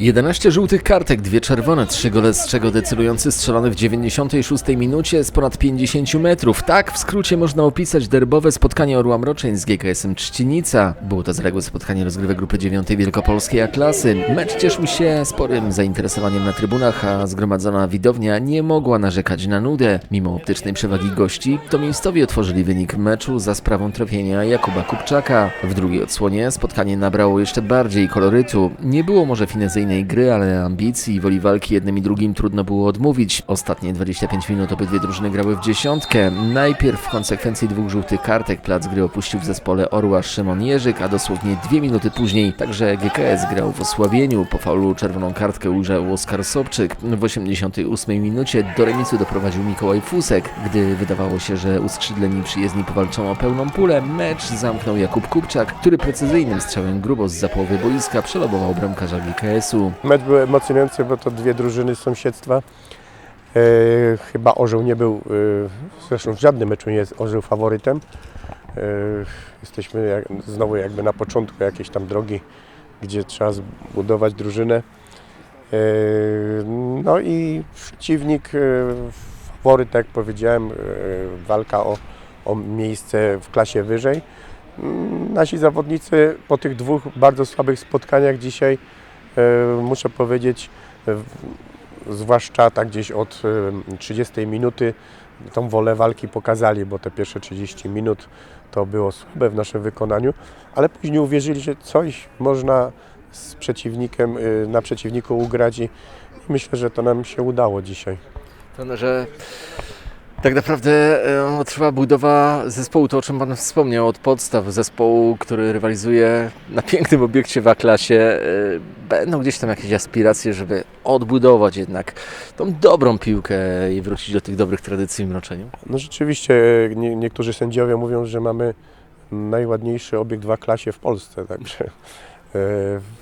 11 żółtych kartek, dwie czerwone, trzy gole z czego decydujący strzelony w 96 minucie z ponad 50 metrów. Tak w skrócie można opisać derbowe spotkanie Orła Mroczeń z GKS-em Trzcinica. Było to zaległe spotkanie rozgrywek grupy 9 Wielkopolskiej A-klasy. Mecz cieszył się sporym zainteresowaniem na trybunach, a zgromadzona widownia nie mogła narzekać na nudę. Mimo optycznej przewagi gości, to miejscowi otworzyli wynik meczu za sprawą trafienia Jakuba Kupczaka. W drugiej odsłonie spotkanie nabrało jeszcze bardziej kolorytu. Nie było może finezyjnej gry, ale ambicji i woli walki jednym i drugim trudno było odmówić. Ostatnie 25 minut obydwie drużyny grały w dziesiątkę. Najpierw w konsekwencji dwóch żółtych kartek plac gry opuścił w zespole Orła Szymon Jerzyk, a dosłownie dwie minuty później także GKS grał w osłabieniu. Po faulu czerwoną kartkę ujrzał Oskar Sobczyk. W 88 minucie do remisu doprowadził Mikołaj Fusek. Gdy wydawało się, że uskrzydleni przyjezdni powalczą o pełną pulę, mecz zamknął Jakub Kupczak, który precyzyjnym strzałem grubo z połowy boiska przelobował bramkarza GKS-u. Mecz był emocjonujący, bo to dwie drużyny z sąsiedztwa. E, chyba Orzeł nie był, e, zresztą w żadnym meczu nie jest Orzeł faworytem. E, jesteśmy jak, znowu jakby na początku jakiejś tam drogi, gdzie trzeba zbudować drużynę. E, no i przeciwnik e, faworyt, tak jak powiedziałem, e, walka o, o miejsce w klasie wyżej. Mm, Nasi zawodnicy po tych dwóch bardzo słabych spotkaniach dzisiaj muszę powiedzieć, e, zwłaszcza tak gdzieś od e, 30 minuty, tą wolę walki pokazali, bo te pierwsze 30 minut to było słabe w naszym wykonaniu, ale później uwierzyli, że coś można z przeciwnikiem, e, na przeciwniku ugrać i myślę, że to nam się udało dzisiaj. To, że tak naprawdę e, trwa budowa zespołu, to o czym Pan wspomniał, od podstaw zespołu, który rywalizuje na pięknym obiekcie w A-klasie. E, Będą gdzieś tam jakieś aspiracje, żeby odbudować jednak tą dobrą piłkę i wrócić do tych dobrych tradycji w Mroczeniu. No rzeczywiście nie, niektórzy sędziowie mówią, że mamy najładniejszy obiekt w klasie w Polsce, także e,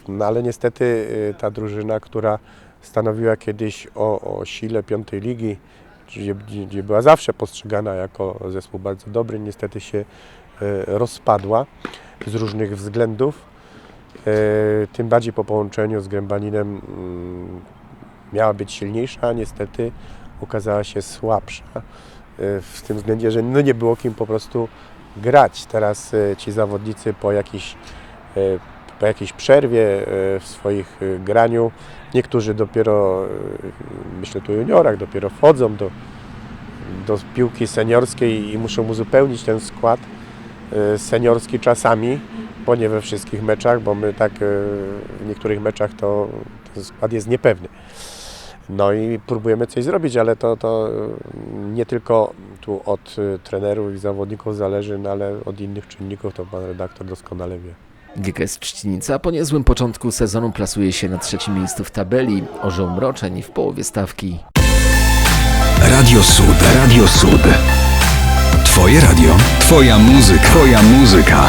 no ale niestety ta drużyna, która stanowiła kiedyś o, o sile piątej ligi, gdzie, gdzie- była zawsze postrzegana jako zespół bardzo dobry, niestety się e, rozpadła z różnych względów. E, Tym bardziej po połączeniu z Grębaninem mm, miała być silniejsza, a niestety okazała się słabsza e, w tym względzie, że no nie było kim po prostu grać. Teraz ci zawodnicy po jakiejś, e, po jakiejś przerwie e, w swoich e, graniu, niektórzy dopiero, e, myślę tu o juniorach, dopiero wchodzą do, do piłki seniorskiej i muszą uzupełnić ten skład seniorski czasami, bo nie we wszystkich meczach, bo my tak w niektórych meczach to ten skład jest niepewny. No i próbujemy coś zrobić, ale to, to nie tylko tu od trenerów i zawodników zależy, no ale od innych czynników, to pan redaktor doskonale wie. GKS Trzcinica po niezłym początku sezonu plasuje się na trzecim miejscu w tabeli, orzeł Mroczeń w połowie stawki. Radio Sud. Radio Sud. Twoje radio. Twoja muzyka. Twoja muzyka.